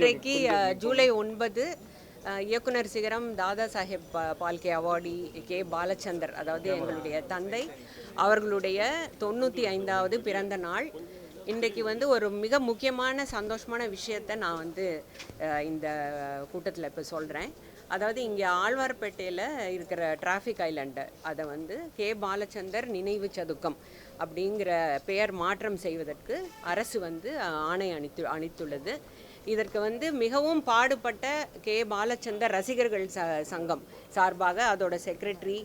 இன்றைக்கு ஜூலை ஒன்பது இயக்குனர் சிகரம் தாதா சாஹேப் பா- பால்கே அவார்டி கே பாலச்சந்தர் அதாவது எங்களுடைய தந்தை அவர்களுடைய தொண்ணூற்றி ஐந்தாவது பிறந்த நாள். இன்றைக்கு வந்து ஒரு மிக முக்கியமான சந்தோஷமான விஷயத்தை நான் வந்து இந்த கூட்டத்தில் இப்போ சொல்கிறேன் அதாவது இங்கே ஆழ்வார்பேட்டையில் இருக்கிற டிராஃபிக் ஐலண்டு அதை வந்து கே பாலச்சந்தர் நினைவு சதுக்கம் அப்படிங்கிற பெயர் மாற்றம் செய்வதற்கு அரசு வந்து ஆணை அளித்து அளித்துள்ளது இதற்கு வந்து மிகவும் பாடுபட்ட கே. பாலச்சந்தர் ரசிகர்கள் ச சங்கம் சார்பாக அதோட செக்ரட்டரி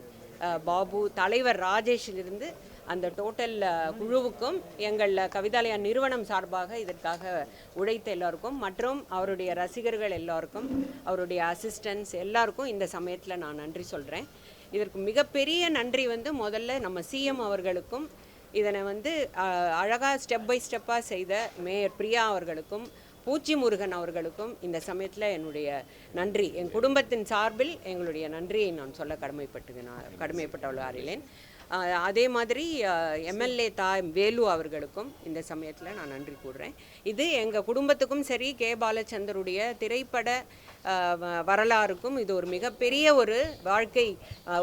பாபு தலைவர் ராஜேஷிலிருந்து அந்த டோட்டல் குழுவுக்கும் எங்கள் கவிதாலயா நிறுவனம் சார்பாக இதற்காக உழைத்த எல்லோருக்கும் மற்றும் அவருடைய ரசிகர்கள் எல்லாருக்கும் அவருடைய அசிஸ்டன்ஸ் எல்லாருக்கும் இந்த சமயத்தில் நான் நன்றி சொல்கிறேன் இதற்கு மிகப்பெரிய நன்றி வந்து முதல்ல நம்ம சிஎம் அவர்களுக்கும் இதனை வந்து அழகாக ஸ்டெப் பை ஸ்டெப்பாக செய்த மேயர் பிரியா அவர்களுக்கும் பூச்சி முருகன் அவர்களுக்கும் இந்த சமயத்தில் என்னுடைய நன்றி. என் குடும்பத்தின் சார்பில் எங்களுடைய நன்றியை நான் சொல்ல கடமைப்பட்டு நான் கடமைப்பட்டவள் அறிலேன் அதே மாதிரி எம்எல்ஏ தா வேலு அவர்களுக்கும் இந்த சமயத்தில் நான் நன்றி கூடுறேன் இது எங்கள் குடும்பத்துக்கும் சரி கே. பாலச்சந்தருடைய திரைப்பட வரலாறுக்கும் இது ஒரு மிகப்பெரிய ஒரு வாழ்க்கை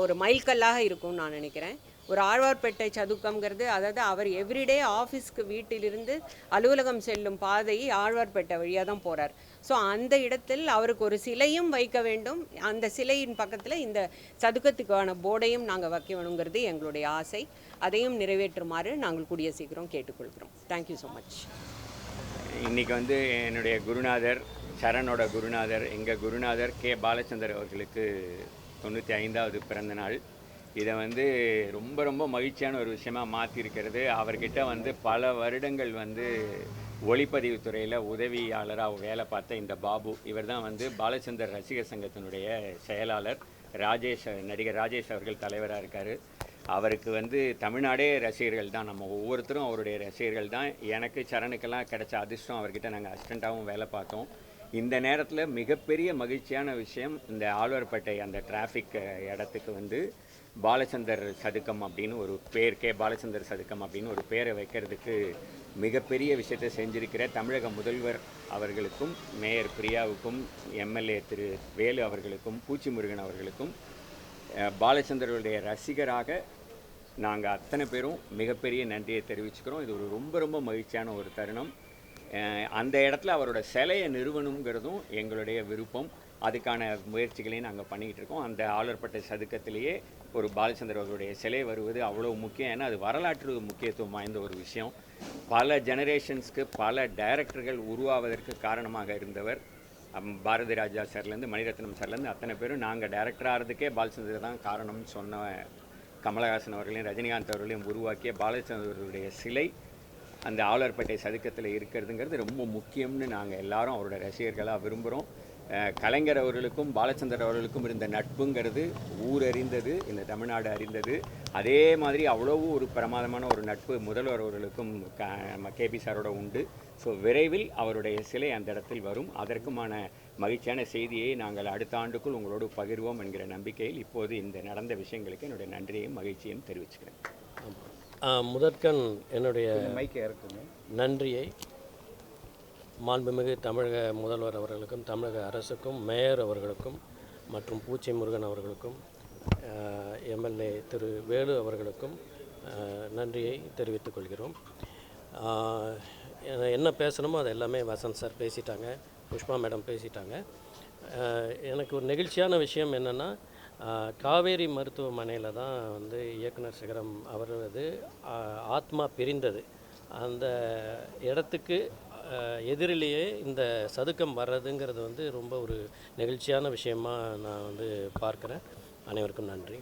ஒரு மைல்கல்லாக இருக்கும்னு நான் நினைக்கிறேன். ஒரு ஆழ்வார்பேட்டை சதுக்கம்ங்கிறது அதாவது அவர் எவ்ரிடே ஆஃபீஸ்க்கு வீட்டிலிருந்து அலுவலகம் செல்லும் பாதை ஆழ்வார்பேட்டை வழியாக தான் போகிறார் ஸோ அந்த இடத்தில் அவருக்கு ஒரு சிலையும் வைக்க வேண்டும். அந்த சிலையின் பக்கத்தில் இந்த சதுக்கத்துக்கான போர்டையும் நாங்கள் வைக்க வேணுங்கிறது எங்களுடைய ஆசை. அதையும் நிறைவேற்றுமாறு நாங்கள் கூடிய சீக்கிரம் கேட்டுக்கொள்கிறோம் தேங்க்யூ ஸோ மச் இன்றைக்கி வந்து என்னுடைய குருநாதர் சரணோட குருநாதர் எங்கள் குருநாதர் கே. பாலச்சந்தர் அவர்களுக்கு தொண்ணூற்றி ஐந்தாவது பிறந்த நாள் இதை வந்து ரொம்ப ரொம்ப மகிழ்ச்சியான ஒரு விஷயமா மாற்றிருக்கிறது அவர்கிட்ட வந்து பல வருடங்கள் வந்து ஒளிப்பதிவு துறையில் உதவியாளராக வேலை பார்த்த இந்த பாபு. இவர் தான் வந்து பாலச்சந்தர் ரசிகர் சங்கத்தினுடைய செயலாளர். ராஜேஷ் நடிகர் ராஜேஷ் அவர்கள் தலைவராக இருக்கார். அவருக்கு வந்து தமிழ்நாடே ரசிகர்கள் தான். நம்ம ஒவ்வொருத்தரும் அவருடைய ரசிகர்கள் தான். எனக்கு சரணுக்கெல்லாம் கிடைச்ச அதிர்ஷ்டம் அவர்கிட்ட நாங்கள் அசிஸ்டண்ட்டாகவும் வேலை பார்த்தோம். இந்த நேரத்தில் மிகப்பெரிய மகிழ்ச்சியான விஷயம் இந்த ஆழ்வார்பேட்டை அந்த டிராஃபிக் இடத்துக்கு வந்து பாலச்சந்தர் சதுக்கம் அப்படின்னு ஒரு பேர் கே. பாலச்சந்தர் சதுக்கம் அப்படின்னு ஒரு பேரை வைக்கிறதுக்கு மிகப்பெரிய விஷயத்தை செஞ்சிருக்கிற தமிழக முதல்வர் அவர்களுக்கும் மேயர் பிரியாவுக்கும் எம்எல்ஏ திரு வேலு அவர்களுக்கும் பூச்சி முருகன் அவர்களுக்கும் பாலச்சந்தருடைய ரசிகராக நாங்கள் அத்தனை பேரும் மிகப்பெரிய நன்றியை தெரிவிச்சுக்கிறோம். இது ஒரு ரொம்ப ரொம்ப மகிழ்ச்சியான ஒரு தருணம். அந்த இடத்துல அவரோட சிலையை நிறுவனங்கிறதும் எங்களுடைய விருப்பம். அதுக்கான முயற்சிகளையும் நாங்கள் பண்ணிக்கிட்டு இருக்கோம். அந்த ஆளர்பட்ட சதுக்கத்திலேயே ஒரு பாலச்சந்தர் அவர்களுடைய சிலை வருவது அவ்வளோ முக்கியம். ஏன்னா அது வரலாற்று முக்கியத்துவம் வாய்ந்த ஒரு விஷயம். பல ஜெனரேஷன்ஸ்க்கு பல டைரக்டர்கள் உருவாவதற்கு காரணமாக இருந்தவர். பாரதி ராஜா சார்லேருந்து மணிரத்னம் சார்லேருந்து அத்தனை பேரும் நாங்கள் டைரக்டர் ஆகிறதுக்கே பாலச்சந்தர் தான் காரணம்னு சொன்ன கமலஹாசன் அவர்களையும் ரஜினிகாந்த் அவர்களையும் உருவாக்கிய பாலச்சந்தருடைய சிலை. அந்த ஆவலர்பேட்டை சதுக்கத்தில் இருக்கிறதுங்கிறது ரொம்ப முக்கியம்னு நாங்கள் எல்லாரும் அவரோட ரசிகர்களாக விரும்புகிறோம் கலைஞர் அவர்களுக்கும் பாலச்சந்தர் அவர்களுக்கும் இருந்த நட்புங்கிறது ஊர் அறிந்தது இந்த தமிழ்நாடு அறிந்தது. அதே மாதிரி அவ்வளவு ஒரு பிரமாதமான ஒரு நட்பு முதல்வர் அவர்களுக்கும் க நம்ம கேபி சாரோட உண்டு. ஸோ விரைவில் அவருடைய சிலை அந்த இடத்தில் வரும். அதற்குமான மகிழ்ச்சியான செய்தியை நாங்கள் அடுத்த ஆண்டுக்குள் உங்களோடு பகிர்வோம் என்கிற நம்பிக்கையில் இப்போது இந்த நடந்த விஷயங்களுக்கு என்னுடைய நன்றியையும் மகிழ்ச்சியும் தெரிவிச்சுக்கிறேன். முதற்கண் என்னுடைய நன்றியை மாண்புமிகு தமிழக முதல்வர் அவர்களுக்கும் தமிழக அரசுக்கும் மேயர் அவர்களுக்கும் மற்றும் பூச்சி முருகன் அவர்களுக்கும் எம்எல்ஏ திரு வேலு அவர்களுக்கும் நன்றியை தெரிவித்துக் கொள்கிறோம். என்ன- பேசணுமோ அது எல்லாமே வசந்த் சார் பேசிட்டாங்க புஷ்பா மேடம் பேசிட்டாங்க. எனக்கு ஒரு நெகிழ்ச்சியான விஷயம் என்னென்னா காவேரி மருத்துவமனையில் தான் வந்து இயக்குனர் சிகரம் அவரது ஆத்மா பிரிந்தது. அந்த இடத்துக்கு எதிரிலேயே இந்த சதுக்கம் வர்றதுங்கிறது வந்து ரொம்ப ஒரு நெகிழ்ச்சியான விஷயமா நான் வந்து பார்க்குறேன். அனைவருக்கும் நன்றி.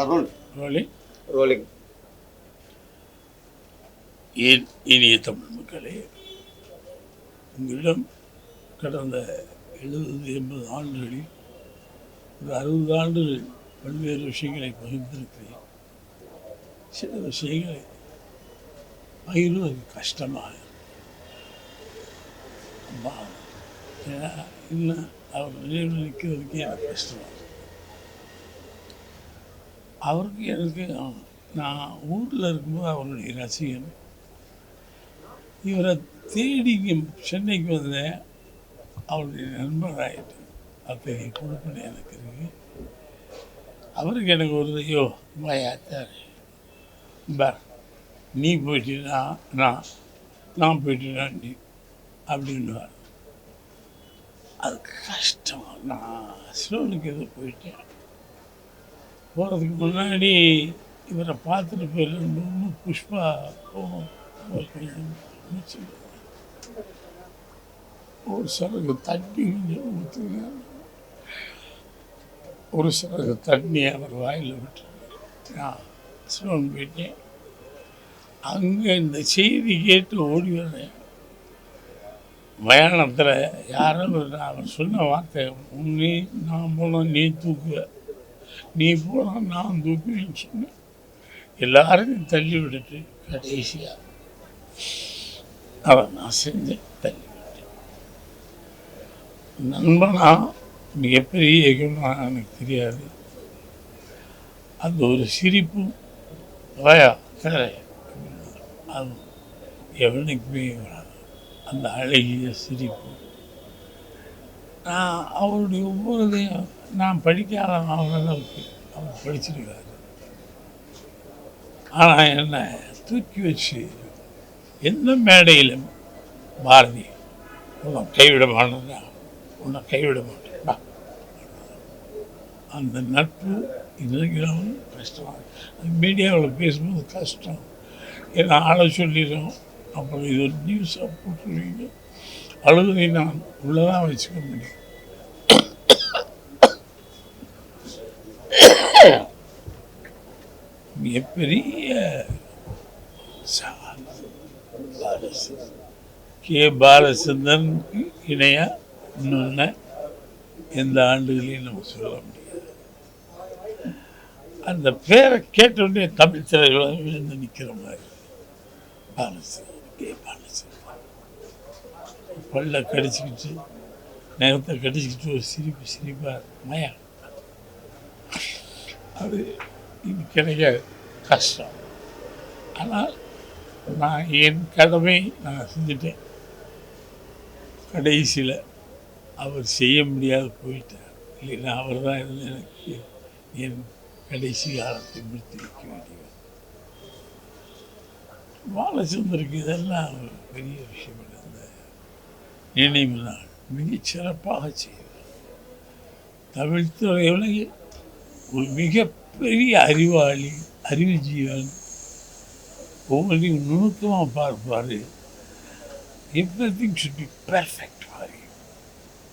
அருள் ரோலிங் ரோலிங் ஏன் இனிய தமிழ் மக்களே உங்களிடம் கடந்த எழுபது எண்பது ஆண்டுகளில் ஒரு அறுபது ஆண்டுகள் பல்வேறு விஷயங்களை பகிர்ந்திருக்கிறேன். சில விஷயங்களை பகிர்வது கஷ்டமாக ஏன்னா இன்னும் அவர் நினைவில் நிற்கிறதுக்கு எனக்கு கஷ்டமாக. அவருக்கு எனக்கு நான் ஊரில் இருக்கும்போது அவருடைய ரசிகன். இவரை தேடி இங்கே சென்னைக்கு வந்தேன் அவருடைய நண்பராகிட்டு அத்தகைய கொடுப்பினை எனக்கு இருக்கு. அவருக்கு எனக்கு ஒரு ஐயோ மாயாச்சார் பார் நீ போயிட்டீனா நான் நான் போயிட்டேனா நீ அப்படின்னுவார். அது கஷ்டம் நான் ஸ்லோனுக்கு எதுவும் போயிட்டேன். போகிறதுக்கு முன்னாடி இவரை பார்த்துட்டு போயிடணும் புஷ்பா போகணும். ஒரு சிறகு தண்ணி கொஞ்சம் ஊற்றுங்க ஒரு சிறகு தண்ணி அவர் வாயில் விட்டு நான் சிவன் போயிட்டேன் அங்கே இந்த செய்தி கேட்டு ஓடி வரேன். மயானத்தில் யாரோ ஒரு அவர் சொன்ன வார்த்தை உன்னே நான் போனோம் நீ தூக்குவேன் நீ போனால் நான் தூக்குவேன்னு சொன்னேன் எல்லாரையும் தள்ளி விட்டுட்டு கடைசியாக அவன் நான் செஞ்சேன் தள்ளி விட்டேன். நண்பனா மிகப்பெரிய இயக்கம்னா எனக்கு தெரியாது. அந்த ஒரு சிரிப்பு வாயா தரே அது எவனுக்குமே வராது. அந்த அழகிய சிரிப்பு. நான் அவருடைய ஒவ்வொருதையும் நான் படிக்காத அளவுக்கு அவர் படிச்சிருக்காரு. ஆனால் என்ன தூக்கி வச்சு எந்த மேடையிலும் பாரதி உன்னை கைவிட மாட்டேன் உன்னை கைவிட மாட்டேன். அந்த நட்பு இன்னைக்கும் கஷ்டம் அது மீடியாவில் பேசும்போது கஷ்டம். ஏன்னா ஆளை சொல்லிடும் அப்புறம் இது ஒரு நியூஸாக போட்டுருவீங்க. அழுகை நான் உள்ளதாக வச்சுக்க முடியும். மிகப்பெரிய கே. பாலச்சந்திரனுக்கு இணையாக இன்னொன்று எந்த ஆண்டுகளையும் நம்ம சொல்ல முடியாது. அந்த பேரை கேட்டவுடனே தமிழ் திரையுலகம் நிற்கிற மாதிரி. பாலச்சந்திரன் கே. பாலச்சந்திரன் பல்ல கடிச்சிக்கிட்டு நகத்தை கடிச்சிக்கிட்டு ஒரு சிரிப்பு சிரிப்பாக மயா! அது இது கிடைக்காது கஷ்டம். ஆனால் நான் என் கடமை நான் செஞ்சுட்டேன். கடைசியில் அவர் செய்ய முடியாது போயிட்டார். இல்லைன்னா அவர் தான் இருந்து எனக்கு என் கடைசி காலத்தை முடித்து வைக்க வேண்டியவர் பாலச்சந்தருக்கு இதெல்லாம் ஒரு பெரிய விஷயம் இல்லை. இந்த நினைவு நாள் மிகச் சிறப்பாக செய்வார் தமிழ் துறையில் ஒரு மிகப்பெரிய அறிவாளி அறிவு ஜீவன் ஒவ்வொன்றையும் நுணுக்கமாக பார்ப்பார். Everything should be perfect for you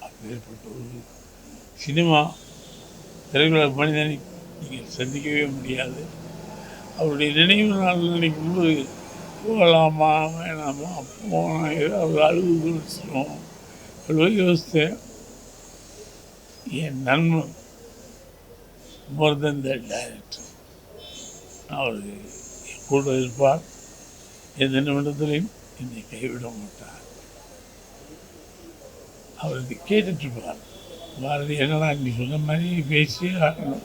அப்பேற்பட்ட ஒரு சினிமா திரையுலக மனிதனை நீங்கள் சந்திக்கவே முடியாது. அவருடைய நினைவு நாள் நினைக்கும்போது போகலாமா வேணாமா? போனால் ஏதாவது அழுகு குறிச்சிடும் அவ்வளோ யோசித்தேன் என் நண்பன் மோர் தென் த டைரக்டர் அவர் கூட இருப்பார். எந்த நிமிடத்திலையும் என்னை கைவிட மாட்டார். அவர் இதை கேட்டுட்டு இருப்பார். பாரதி என்னடா நீ சொன்ன மாதிரி பேசி ஆகணும்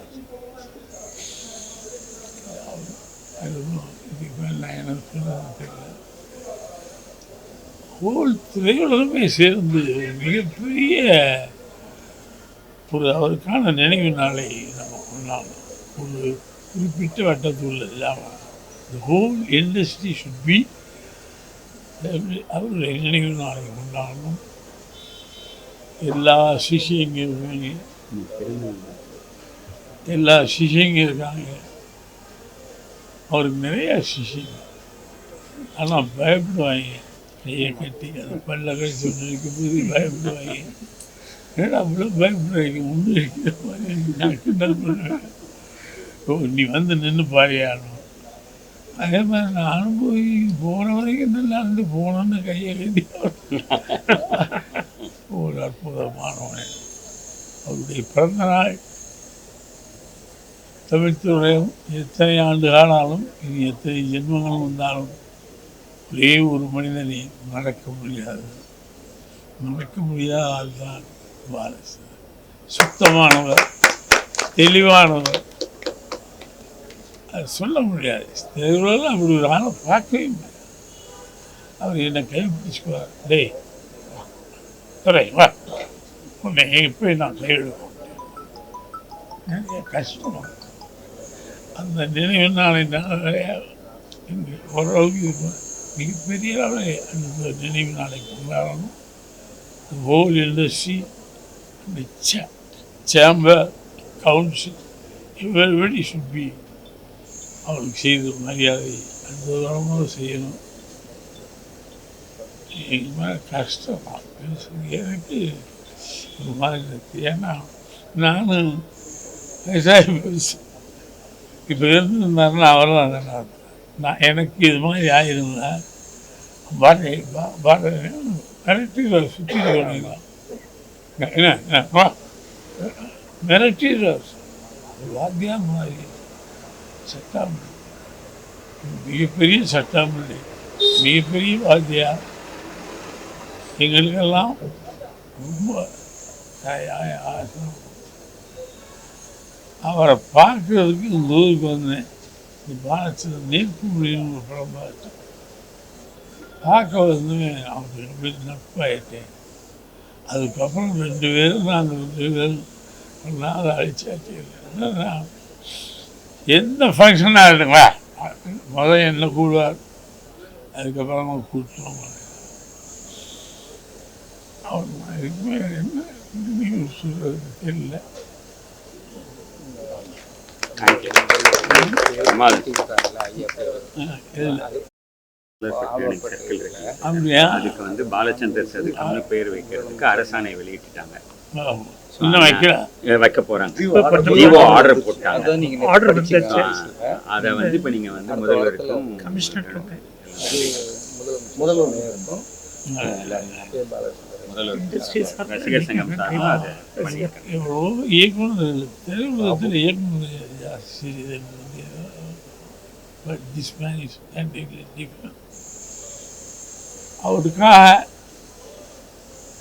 அதுவும் இதுக்கு மேல நான் எனக்கு சொல்றது தெரியல ஹோல் திரையுலகமே சேர்ந்து மிகப்பெரிய ஒரு அவருக்கான நினைவு நாளை நம்ம கொண்டாடணும் ஒரு குறிப்பிட்ட வட்டத்துள்ள இல்லாமல் the whole industry should be அவருடைய நினைவு நாளை கொண்டாடணும். எல்லா சிஷியங்க இருக்காங்க எல்லா சிஷியங்க இருக்காங்க அவருக்கு நிறைய சிஷியங்க ஆனால் பயப்படுவாங்க. கையை கட்டி அந்த பல்ல கழிச்சு ஒன்று இருக்கும்போது பயப்படுவாங்க. ஏன்னா அவ்வளோ பயப்படுவாங்க ஒன்று ஓ நீ வந்து நின்று பாரியாடணும் அதே மாதிரி நானும் போய் போன வரைக்கும் நல்லா இருந்து போனோன்னு கையை கட்டி ஒரு அற்புதமானவன் அவருடைய பிறந்த நாள். தமிழ்த்துறையும் எத்தனை ஆண்டு காலாலும் இனி எத்தனை ஜென்மங்களும் வந்தாலும் ஒரே ஒரு மனிதனை மறக்க முடியாது. மறக்க முடியாத ஆள் தான் பாலசு சுத்தமானவர் தெளிவானவர். அது சொல்ல முடியாது. தெருவில் அப்படி ஒரு ஆளை பார்க்கவே முடியாது. அவர் என்னை கைப்பிடிச்சுக்குவார். டேய் துறை வா. உன்னை இப்போ நான் கைவிடுவோம் நிறைய கஷ்டம். அந்த நினைவு நாளை நான் இங்கே ஓரளவுக்கு மிகப்பெரிய அளவில் அந்த நினைவு நாளை கொண்டாடணும். ஹோல் இண்டஸ்ட்ரி அந்த சே சேம்பர் கவுன்சில் everybody சுப்பி அவளுக்கு செய்த மரியாதை அற்புதமாக செய்யணும். எங்கள் மேலே கஷ்டம்? தான். எனக்கு ஒரு மாதிரி ஏன்னா நானும் விவசாய இப்போ இருந்திருந்தாருன்னா அவரும் நல்லா நான் எனக்கு இது மாதிரி ஆயிருந்தேன் பாரதி பாரதி மிரட்டி சுற்றி போனீங்களா என்ன என்ன வா. மிரட்டி வாத்தியா மாதிரி சட்டாமணி. மிகப்பெரிய சட்டாமணி. மிகப்பெரிய வாத்தியா எங்களுக்கெல்லாம் ரொம்ப ஆசை. அவரை பார்க்கறதுக்கு இந்த ஊருக்கு வந்தேன். இந்த பாலத்தில் நீர்ப்பு ஒரு படம் பார்த்தேன் பார்க்க வந்து அவருக்கு ரொம்ப நட்பாயிட்டேன் அதுக்கப்புறம் ரெண்டு பேரும் நாங்கள் ரெண்டு பேரும் ஒரு நாள் அழிச்சாச்சு நான் எந்த ஃபங்க்ஷனாக இருந்துங்களா முதல் என்ன கூடுவார்? அதுக்கப்புறமா கூட்டுவோம் அவர் இதுக்கு என்ன நியூஸ் சொல்கிறது தெரியல. தேங்க்யூ அதுக்கு வந்து பாலச்சந்தர் சதுக்கம்னு பேர் வைக்கிறதுக்கு அரசாணை வெளியிட்டுட்டாங்க. வைக்க போறாங்க. ஜீவோ ஆர்டர் போட்டாங்க. ஆர்டர் வந்துச்சு ஆ, அதை வந்து இப்போ நீங்க வந்து முதல்வருக்கும் முதல்வர் இருக்கும் முதல்வர் ரசிகர் சங்கம் சார்பாக அதை எவ்வளோ இயக்குனர் தெருவுலகத்தில் இயக்குனர். ஜாஸ்தி but this man is different அவருக்காக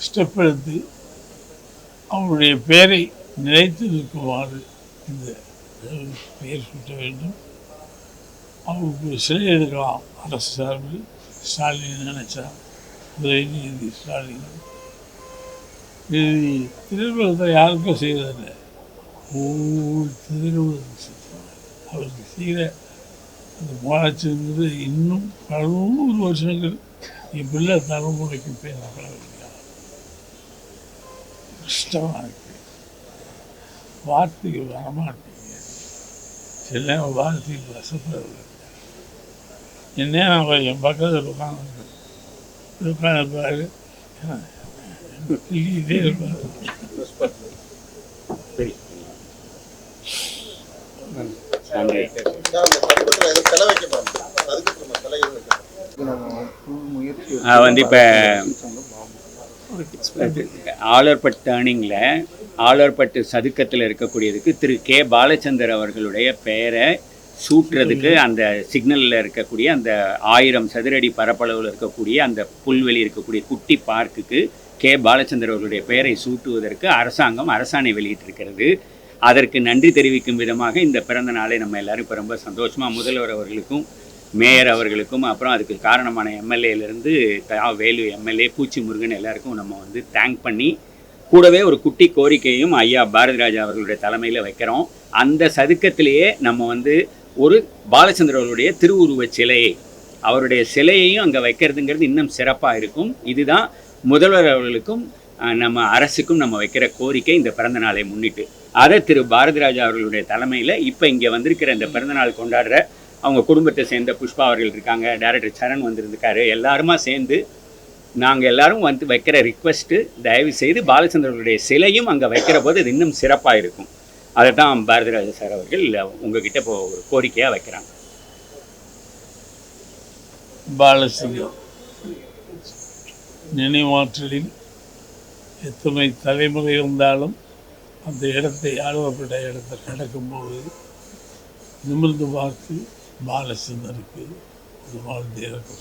ஸ்டெப் எடுத்து அவருடைய பெயரை நிலைத்து நிற்குமாறு இந்த பெயர் சுட்ட வேண்டும். அவருக்கு சிலை எடுக்கலாம். அரசு சார்பில் ஸ்டாலின் நினைச்சா உதயநிதி ஸ்டாலின். இது திருவிழத்தை யாருக்கும் செய்வதில்லை ஒவ்வொரு திருவிழத்தை அவருக்கு செய்கிற அந்த முயற்சிங்கிறது இன்னும் பல நூறு வருஷங்கள் பிள்ளை தலைமுறைக்கு பேர் நகரவில்லை கஷ்டமாக இருக்கு வார்த்தைகள் வரமாட்டேங்க சில நேரம் வார்த்தைகள் வசப்படுறது என்ன நான் என் பக்கத்தில் உட்காந்து உட்காந்து பாரு இதே இருப்பாரு நன்றி வந்து இப்போ ஆலர்பட் டேர்னிங்கில் ஆலர்பட்டு சதுக்கத்தில் இருக்கக்கூடியதுக்கு திரு கே. பாலச்சந்தர் அவர்களுடைய பெயரை சூட்டுறதுக்கு அந்த சிக்னலில் இருக்கக்கூடிய அந்த ஆயிரம் சதுரடி பரப்பளவில் இருக்கக்கூடிய அந்த புல்வெளி இருக்கக்கூடிய குட்டி பார்க்குக்கு கே. பாலச்சந்தர் அவர்களுடைய பெயரை சூட்டுவதற்கு அரசாங்கம் அரசாணை வெளியிட்டிருக்கிறது. அதற்கு நன்றி தெரிவிக்கும் விதமாக இந்த பிறந்த நாளை நம்ம எல்லாரும் இப்போ ரொம்ப சந்தோஷமாக முதல்வர் அவர்களுக்கும் மேயர் அவர்களுக்கும் அப்புறம் அதுக்கு காரணமான எம்எல்ஏலேருந்து வேலு எம்எல்ஏ பூச்சி முருகன் எல்லாருக்கும் நம்ம வந்து தேங்க் பண்ணி கூடவே ஒரு குட்டி கோரிக்கையும் ஐயா பாரதிராஜா அவர்களுடைய தலைமையில் வைக்கிறோம். அந்த சதுக்கத்திலேயே நம்ம வந்து ஒரு பாலச்சந்திர அவர்களுடைய திருவுருவச் சிலையை அவருடைய சிலையையும் அங்கே வைக்கிறதுங்கிறது இன்னும் சிறப்பாக இருக்கும். இதுதான் முதல்வர் அவர்களுக்கும் நம்ம அரசுக்கும் நம்ம வைக்கிற கோரிக்கை இந்த பிறந்த நாளை முன்னிட்டு. அதை திரு பாரதிராஜா அவர்களுடைய தலைமையில் இப்போ இங்கே வந்திருக்கிற இந்த பிறந்தநாள் கொண்டாடுற அவங்க குடும்பத்தை சேர்ந்த புஷ்பா அவர்கள் இருக்காங்க டைரக்டர் சரண் வந்திருக்காரு எல்லாருமா சேர்ந்து நாங்கள் எல்லாரும் வந்து வைக்கிற ரிக்வெஸ்ட்டு தயவு செய்து பாலச்சந்திரனுடைய சிலையும் அங்கே வைக்கிற போது அது இன்னும் சிறப்பாக இருக்கும். அதை தான் பாரதிராஜ சார் அவர்கள் உங்ககிட்ட இப்போ ஒரு கோரிக்கையாக வைக்கிறாங்க. பாலச்சந்திரன் நினைவாற்றலில் எத்தனை தலைமுறை இருந்தாலும் அந்த இடத்தை ஆழ்வப்பட்ட இடத்தை கடக்கும்போது நிமிர்ந்து பார்த்து பாலச்சந்தருக்கு ஒரு இறக்க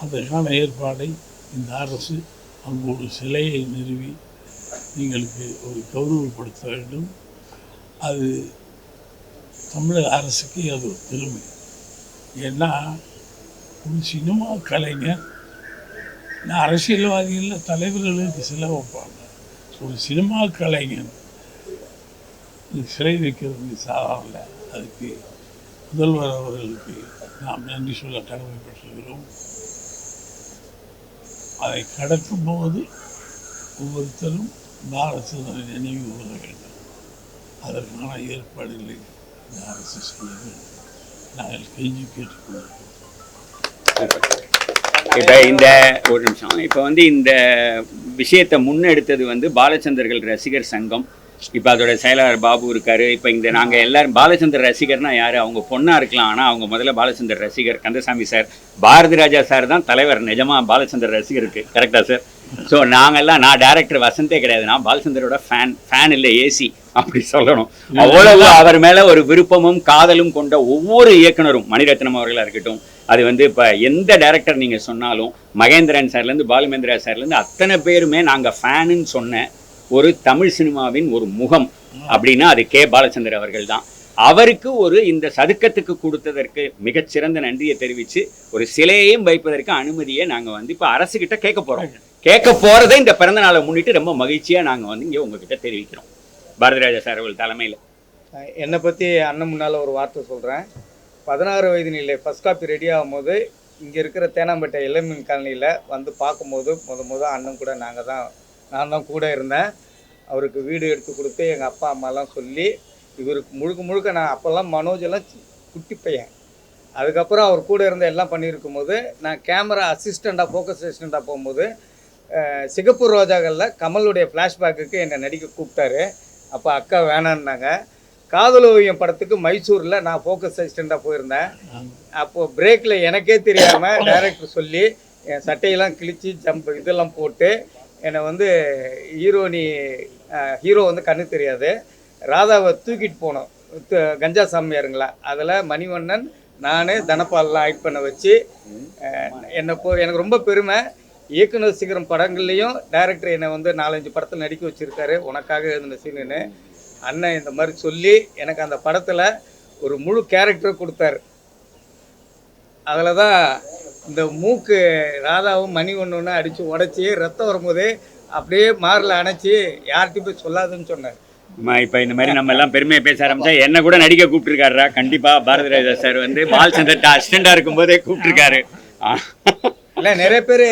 அதற்கான ஏற்பாடை இந்த அரசு அங்கு ஒரு சிலையை நிறுவி எங்களுக்கு ஒரு கௌரவப்படுத்த வேண்டும். அது தமிழக அரசுக்கு அது ஒரு பெருமை. ஏன்னா ஒரு சினிமா கலைஞர் நான் அரசியல்வாதிகளில் தலைவர்களுக்கு சிலை வைப்பாங்க. ஒரு சினிமா கலைஞன் இது சிலை வைக்கிறது சாதாரண அதுக்கு முதல்வர் அவர்களுக்கு நாம் நன்றி சொல்ல கடமைப்பட்டிருக்கிறோம். அதை கடக்கும் போது ஒவ்வொருத்தரும் பாரதனை நினைவு கூற வேண்டும். அதற்கான ஏற்பாடுகளை இந்த அரசு செய்ய வேண்டும். நாங்கள் கெஞ்சி கேட்டுக்கொள்கிறோம் இப்போ இந்த ஒரு நிமிஷம். இப்போ வந்து இந்த விஷயத்தை முன்னெடுத்தது வந்து பாலச்சந்தர்கள் ரசிகர் சங்கம். இப்போ அதோட செயலாளர் பாபு இருக்காரு. இப்போ இந்த நாங்கள் எல்லாரும் பாலச்சந்தர் ரசிகர்னா யார்? அவங்க பொண்ணாக இருக்கலாம். ஆனால் அவங்க முதல்ல பாலச்சந்தர் ரசிகர் கந்தசாமி சார். பாரதி ராஜா சார் தான் தலைவர். நிஜமாக பாலச்சந்தர் ரசிகருக்கு. கரெக்டா சார் ஸோ நாங்கள்லாம் நான் டேரக்டர் வசந்தே கிடையாது. நான் பாலச்சந்தரோட ஃபேன் ஃபேன் இல்லை ஏசி அப்படி சொல்லணும். அவ்வளவு அவர் மேலே ஒரு விருப்பமும் காதலும் கொண்ட ஒவ்வொரு இயக்குனரும் மணிரத்னம் அவர்களாக இருக்கட்டும். அது வந்து இப்போ எந்த டேரக்டர் நீங்கள் சொன்னாலும் மகேந்திரன் சார்லேருந்து பாலுமேந்திரா சார்லேருந்து அத்தனை பேருமே நாங்கள் ஃபேனுன்னு சொன்ன ஒரு தமிழ் சினிமாவின் ஒரு முகம் அப்படின்னா அது கே. பாலச்சந்தர் அவர்கள் தான் அவருக்கு ஒரு இந்த சதுக்கத்துக்கு கொடுத்ததற்கு மிகச்சிறந்த நன்றியை தெரிவித்து ஒரு சிலையையும் வைப்பதற்கு அனுமதியை நாங்கள் வந்து இப்போ அரசுக்கிட்ட கேட்க போகிறோம் கேட்க போகிறதை இந்த பிறந்த நாளை முன்னிட்டு ரொம்ப மகிழ்ச்சியாக நாங்கள் வந்து இங்கே உங்ககிட்ட தெரிவிக்கிறோம். பாரதிராஜா சார் அவர்கள் தலைமையில். என்னை பற்றி அண்ணன் முன்னால் ஒரு வார்த்தை சொல்கிறேன் பதினாறு வயது நிலை ஃபஸ்ட் காப்பி ரெடி ஆகும்போது இங்கே இருக்கிற தேனாம்பேட்டை இளமின் காலனியில் வந்து பார்க்கும்போது முத முத அண்ணன் கூட நாங்கள் தான் நான் தான் கூட இருந்தேன். அவருக்கு வீடு எடுத்து கொடுத்து எங்கள் அப்பா அம்மாலாம் சொல்லி இவருக்கு முழுக்க முழுக்க நான் அப்போல்லாம் மனோஜ் எல்லாம் குட்டி பையன். அதுக்கப்புறம் அவர் கூட இருந்து எல்லாம் பண்ணியிருக்கும் போது நான் கேமரா அசிஸ்டண்ட்டாக ஃபோக்கஸ் அசிஸ்டண்ட்டாக போகும்போது சிகப்பூர் சிகப்பு ரோஜாக்களில் கமலுடைய ஃப்ளாஷ்பேக்குக்கு என்னை நடிக்க கூப்பிட்டாரு. அப்போ அக்கா வேணான்னாங்க. காதல் ஓவியம் படத்துக்கு மைசூரில் நான் ஃபோக்கஸ் அசிஸ்டண்ட்டாக போயிருந்தேன். அப்போது பிரேக்கில் எனக்கே தெரியாமல் டைரக்டர் சொல்லி என் சட்டையெல்லாம் கிழித்து ஜம்ப் இதெல்லாம் போட்டு என்னை வந்து ஹீரோனி ஹீரோ வந்து கண்ணு தெரியாது. ராதாவை தூக்கிட்டு போனோம். கஞ்சா சாமியாருங்களா அதில் மணிவண்ணன் நான் தனபால்லாம் ஆக்ட் பண்ண வச்சு என்னை போ எனக்கு ரொம்ப பெருமை. இயக்குனர் சீக்கிரம் படங்கள்லேயும் டைரக்டர் என்னை வந்து நாலஞ்சு படத்தில் நடிக்க வச்சுருக்காரு. உனக்காக எழுதின சீனுன்னு அண்ணன் இந்த மாதிரி சொல்லி எனக்கு அந்த படத்தில் ஒரு முழு கேரக்டர் கொடுத்தாரு. அதில் தான் இந்த மூக்கு ராதாவும் மணி ஒன்று ஒன்று அடித்து உடச்சி ரத்தம் வரும்போது அப்படியே மாரில் அணைச்சி யார்கிட்டயும் போய் சொல்லாதுன்னு சொன்னார். இப்போ இந்த மாதிரி நம்ம எல்லாம் பெருமையை பேச ஆரம்பிச்சா என்ன கூட நடிக்க கூப்பிட்டுருக்காருடா. கண்டிப்பா பாரதி ராஜா சார் வந்து பால் சந்தர்ட்ட அசிஸ்டண்டா இருக்கும்போதே கூப்பிட்டுருக்காரு. இல்லை நிறைய பேர்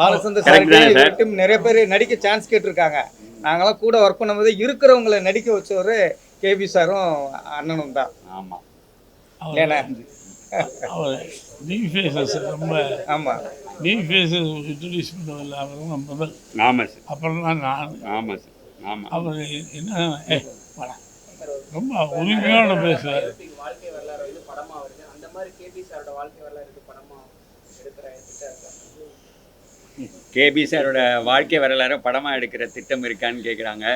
பாலச்சந்தர் தானே சார்? நிறைய பேர் நடிக்க சான்ஸ் கேட்டிருக்காங்க. நாங்களாம் கூட ஒர்க் பண்ணும்போது இருக்கிறவங்கள நடிக்க வச்சவர் கேபி சாரும் அண்ணனும் தான். ஆமா. ஏன்னா அவர் நியூ ஃபேஸஸ் ரொம்ப ஆமாம் நியூ ஃபேஸஸ் இன்ட்ரடியூஸ் பண்ணதில்லை அவர் தான் முதல் ஆமா சார். அப்புறம் தான் நான் ஆமா சார் ஆமா அவர் என்ன ஏ வாடா. ரொம்ப உரிமையோட பேசுவார் வாழ்க்கை வரலாறு கேபி சாரோட வாழ்க்கை வரலாறு படமா எடுக்கிற திட்டம் இருக்கா கேபி சாரோட வாழ்க்கை வரலாறு படமா எடுக்கிற திட்டம் இருக்கான்னு கேக்குறாங்க.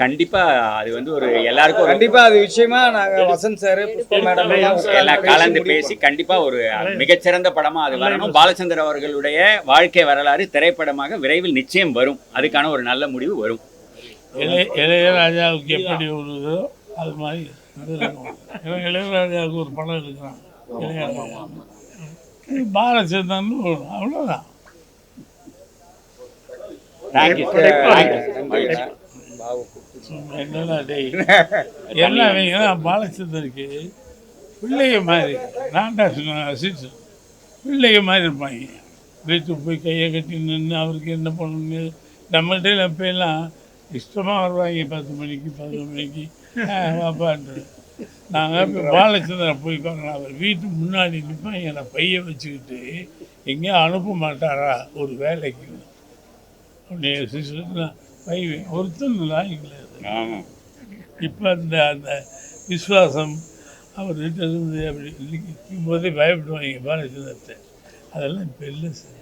கண்டிப்பா அது வந்து ஒரு எல்லாருக்கும் கண்டிப்பா அது விஷயமா நாங்க வசந்த் சார் புஷ்பா மேடம் எல்லாம் கலந்து பேசி கண்டிப்பா ஒரு மிகச்சிறந்த படமா அது வரணும். பாலச்சந்தர் அவர்களுடைய வாழ்க்கை வரலாறு திரைப்படமாக விரைவில் நிச்சயம் வரும். அதுக்கான ஒரு நல்ல முடிவு வரும். இளைய இளையராஜாவுக்கு எப்படி ஒரு இதோ அது மாதிரி இளையராஜாவுக்கு ஒரு படம் எடுக்கிறான். பாலச்சந்திரன் அவ்வளோதான் என்னடா டேய்? எல்லாம் பாலச்சந்தருக்கு? பிள்ளைய மாதிரி. நான் அசிஸ்டன் பிள்ளைய மாதிரி இருப்பாங்க. வீட்டுக்கு போய் கையை கட்டி நின்று அவருக்கு என்ன பண்ணணுங்க நம்மள்ட்ட எப்போ எல்லாம் இஷ்டமாக வருவாங்க. பத்து மணிக்கு பதினொரு மணிக்கு. வாப்பான்ட்டு. நாங்கள் இப்போ பாலச்சந்திரன் போய் பார்க்கலாம் அவர் வீட்டுக்கு முன்னாடி நிற்பாங்க நான் பையை வச்சுக்கிட்டு எங்கேயும் அனுப்ப மாட்டாரா ஒரு வேலைக்கு அப்படியே சிஸ்டர் பை ஒருத்தன் லாய்க்கல ஆமா. இப்போ அந்த அந்த அவர்கிட்ட இருந்து அப்படி நிற்கும் போதே பயப்படுவாங்க பாலச்சந்திரத்தை அதெல்லாம் இப்போ இல்லை சார்.